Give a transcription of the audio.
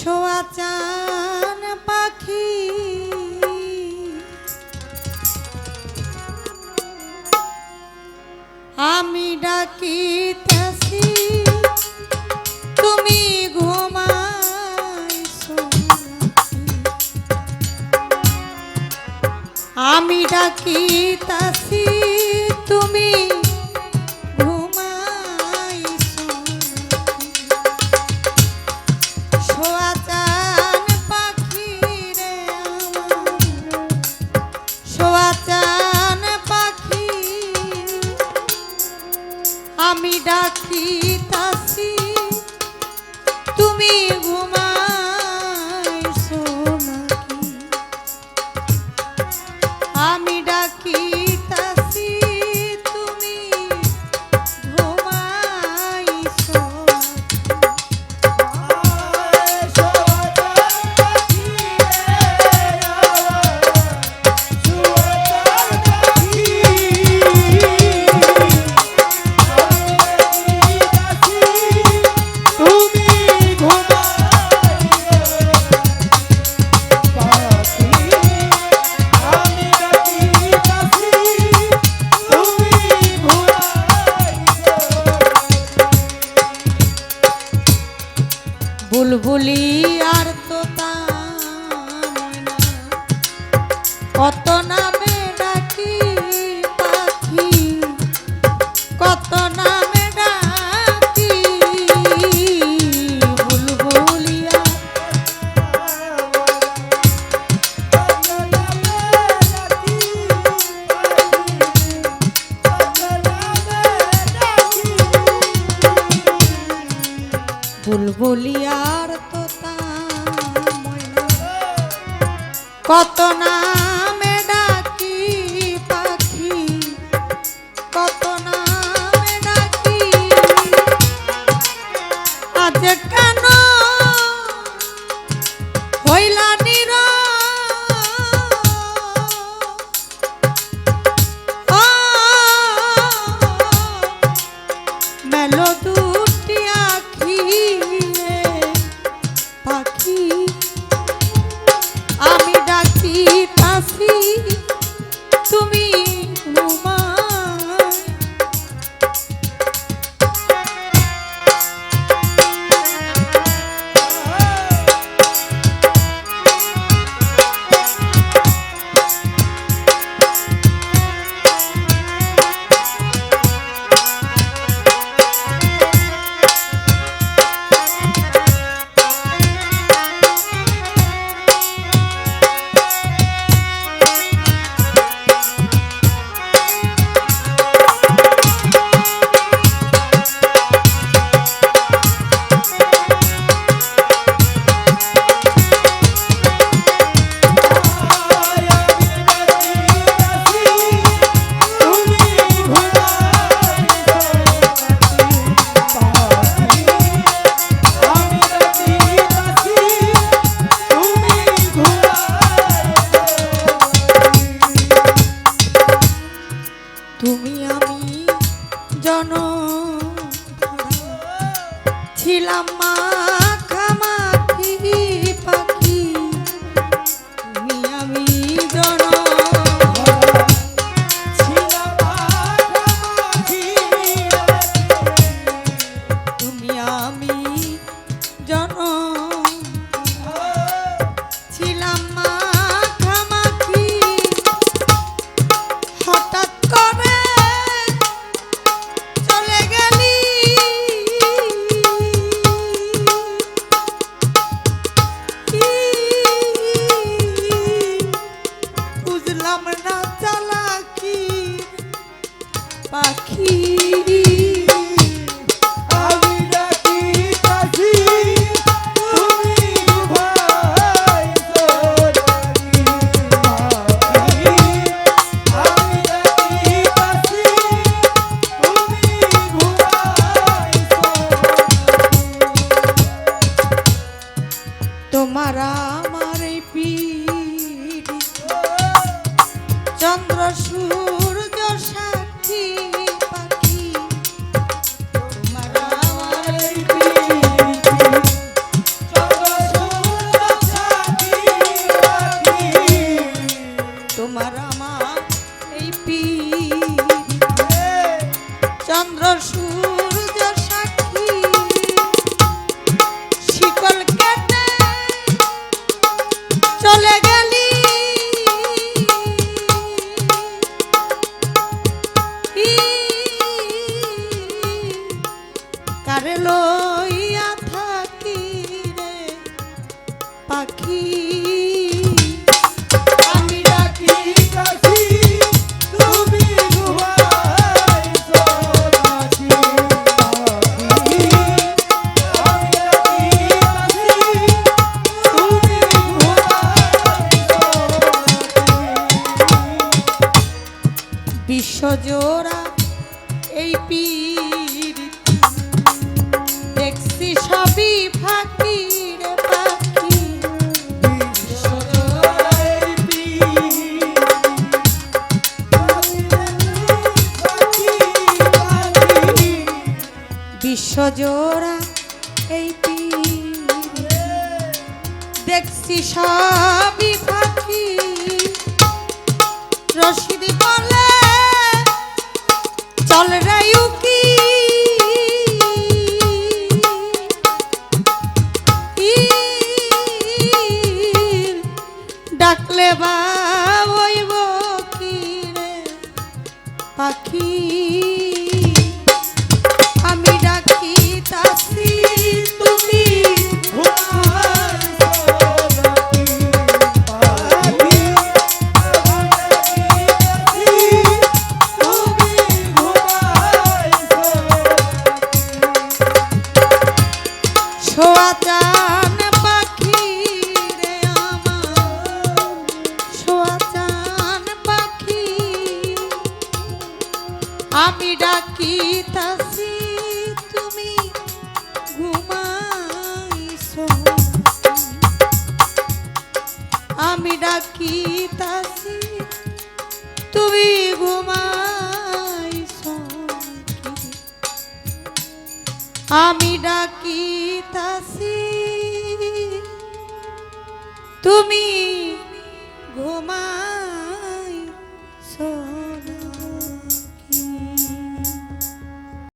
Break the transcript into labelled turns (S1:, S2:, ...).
S1: সোয়াচান পাখি আমি ডাকিতেছি তুমি ঘুমাইছো? আমি ডাকিতাছি বুলবুলি আর ময়না কত নামে ডাকি পাখি কত নামে ডাকি বুলবুলিয়া বুলবুলিয়ার কত নামে ডাকি পাখি কত নামে ডাকি। আজ কেন হইলা নির? মেলো দুটি আখি। ছিলাম মাখামাখি কারে লইয়া থাকি রে পাখি।
S2: আমি ডাকি কাছি তুমি ঘুমাইছো
S1: বিশ্বজোড়া এই দেখছি সবই ফাঁকি রশিদি তাসি তুমি আমি ডাকিতাসি তুমি ঘুমা